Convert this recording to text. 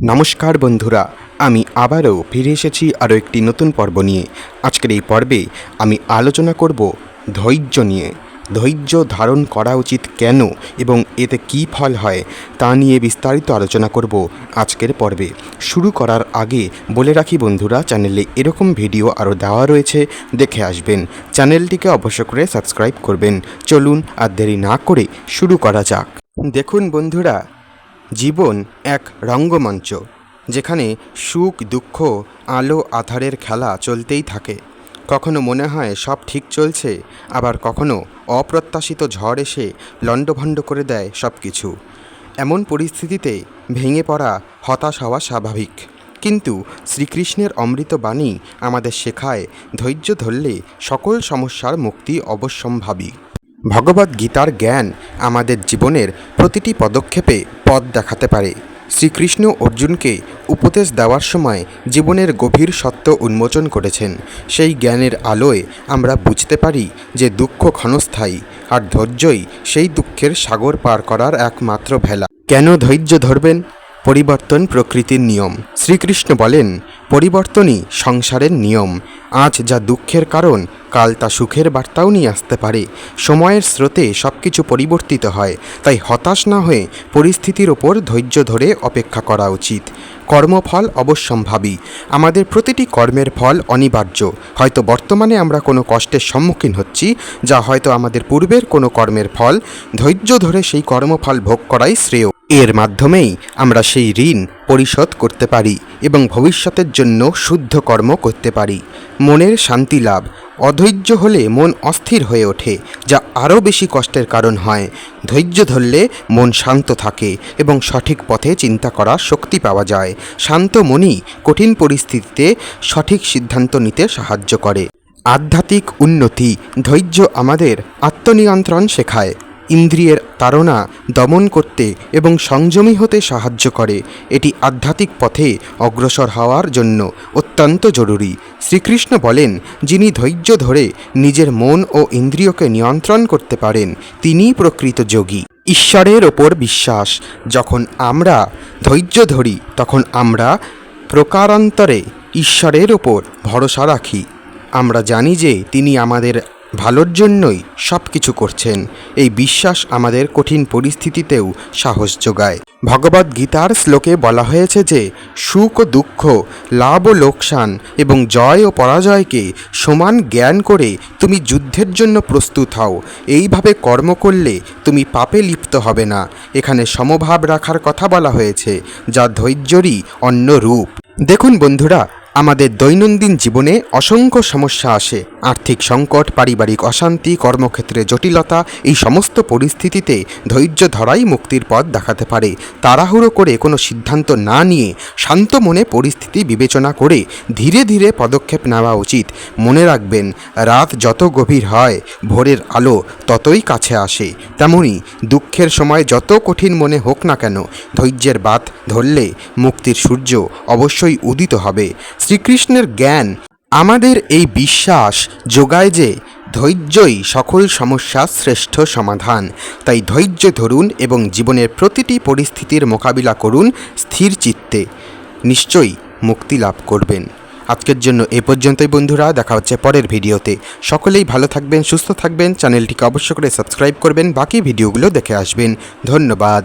নমস্কার বন্ধুরা, আমি আবারও ফিরে এসেছি আরও একটি নতুন পর্ব নিয়ে। আজকের এই পর্বে আমি আলোচনা করব ধৈর্য নিয়ে। ধৈর্য ধারণ করা উচিত কেন এবং এতে কী ফল হয়, তা নিয়ে বিস্তারিত আলোচনা করব আজকের পর্বে। শুরু করার আগে বলে রাখি বন্ধুরা, চ্যানেলে এরকম ভিডিও আরও দেওয়া রয়েছে, দেখে আসবেন। চ্যানেলটিকে অবশ্য করে সাবস্ক্রাইব করবেন। চলুন আর দেরি না করে শুরু করা যাক। দেখুন বন্ধুরা জীবন এক রঙ্গমঞ্চ, যেখানে সুখ, দুঃখ, আলো, আধারের খেলা চলতেই থাকে। কখনো মনে হয় সব ঠিক চলছে, আবার কখনো অপ্রত্যাশিত ঝড় এসে লণ্ডভণ্ড করে দেয় সব কিছু এমন পরিস্থিতিতে ভেঙে পড়া হতাশ হওয়া স্বাভাবিক। কিন্তু শ্রীকৃষ্ণের অমৃত বাণী আমাদের শেখায় ধৈর্য ধরলে সকল সমস্যার মুক্তি অবশ্যম্ভাবী। ভগবদ গীতার জ্ঞান আমাদের জীবনের প্রতিটি পদক্ষেপে পথ দেখাতে পারে। শ্রীকৃষ্ণ অর্জুনকে উপদেশ দেওয়ার সময় জীবনের গভীর সত্য উন্মোচন করেছেন। সেই জ্ঞানের আলোয় আমরা বুঝতে পারি যে দুঃখ ক্ষণস্থায়ী আর ধৈর্যই সেই দুঃখের সাগর পার করার একমাত্র ভেলা। কেন ধৈর্য ধরবেন? পরিবর্তন প্রকৃতির নিয়ম। শ্রীকৃষ্ণ বলেন, পরিবর্তনই সংসারের নিয়ম। আজ যা দুঃখের কারণ, কাল তা সুখের বার্তাও নিয়ে আসতে পারে। সময়ের স্রোতে সব কিছু পরিবর্তিত হয়। তাই হতাশ না হয়ে পরিস্থিতির ওপর ধৈর্য ধরে অপেক্ষা করা উচিত। কর্মফল অবশ্যম্ভাবী। আমাদের প্রতিটি কর্মের ফল অনিবার্য। হয়তো বর্তমানে আমরা কোনো কষ্টের সম্মুখীন হচ্ছি, যা হয়তো আমাদের পূর্বের কোনো কর্মের ফল। ধৈর্য ধরে সেই কর্মফল ভোগ করাই শ্রেয়। এর মাধ্যমেই আমরা সেই ঋণ পরিশোধ করতে পারি এবং ভবিষ্যতের জন্য শুদ্ধ কর্ম করতে পারি। মনের শান্তি লাভ, অধৈর্য হলে মন অস্থির হয়ে ওঠে, যা আরও বেশি কষ্টের কারণ হয়। ধৈর্য ধরলে মন শান্ত থাকে এবং সঠিক পথে চিন্তা করার শক্তি পাওয়া যায়। শান্ত মনই কঠিন পরিস্থিতিতে সঠিক সিদ্ধান্ত নিতে সাহায্য করে। আধ্যাত্মিক উন্নতি, ধৈর্য আমাদের আত্মনিয়ন্ত্রণ শেখায়। ইন্দ্রিয়ের তাড়না দমন করতে এবং সংযমী হতে সাহায্য করে। এটি আধ্যাত্মিক পথে অগ্রসর হওয়ার জন্য অত্যন্ত জরুরি। শ্রীকৃষ্ণ বলেন, যিনি ধৈর্য ধরে নিজের মন ও ইন্দ্রিয়কে নিয়ন্ত্রণ করতে পারেন, তিনিই প্রকৃত যোগী। ঈশ্বরের ওপর বিশ্বাস, যখন আমরা ধৈর্য ধরি, তখন আমরা প্রকারান্তরে ঈশ্বরের ওপর ভরসা রাখি। আমরা জানি যে তিনি আমাদের ভালোর জন্যই সব কিছু করছেন। এই বিশ্বাস আমাদের কঠিন পরিস্থিতিতেও সাহস যোগায়। ভগবদ গীতার শ্লোকে বলা হয়েছে যে, সুখ ও দুঃখ, লাভ ও লোকসান এবং জয় ও পরাজয়কে সমান জ্ঞান করে তুমি যুদ্ধের জন্য প্রস্তুত হও। এইভাবে কর্ম করলে তুমি পাপে লিপ্ত হবে না। এখানে সমভাব রাখার কথা বলা হয়েছে, যা ধৈর্যরই অন্য রূপ। দেখুন বন্ধুরা, আমাদের দৈনন্দিন জীবনে অসংখ্য সমস্যা আসে। আর্থিক সংকট, পারিবারিক অশান্তি, কর্মক্ষেত্রে জটিলতা, এই সমস্ত পরিস্থিতিতে ধৈর্য ধরাই মুক্তির পথ দেখাতে পারে। তাড়াহুড়ো করে কোনো সিদ্ধান্ত না নিয়ে শান্ত মনে পরিস্থিতি বিবেচনা করে ধীরে ধীরে পদক্ষেপ নেওয়া উচিত। মনে রাখবেন, রাত যত গভীর হয়, ভোরের আলো ততই কাছে আসে। তেমনি দুঃখের সময় যত কঠিন মনে হোক না কেন, ধৈর্যের বাত ধরলে মুক্তির সূর্য অবশ্যই উদিত হবে। শ্রীকৃষ্ণের জ্ঞান আমাদের এই বিশ্বাস যোগায় যে ধৈর্যই সকল সমস্যার শ্রেষ্ঠ সমাধান। তাই ধৈর্য ধরুন এবং জীবনের প্রতিটি পরিস্থিতির মোকাবিলা করুন স্থির চিত্তে। নিশ্চয়ই মুক্তি লাভ করবেন। আজকের জন্য এ পর্যন্তই বন্ধুরা, দেখা হচ্ছে পরের ভিডিওতে। সকলেই ভালো থাকবেন, সুস্থ থাকবেন। চ্যানেলটিকে অবশ্য করে সাবস্ক্রাইব করবেন। বাকি ভিডিওগুলো দেখে আসবেন। ধন্যবাদ।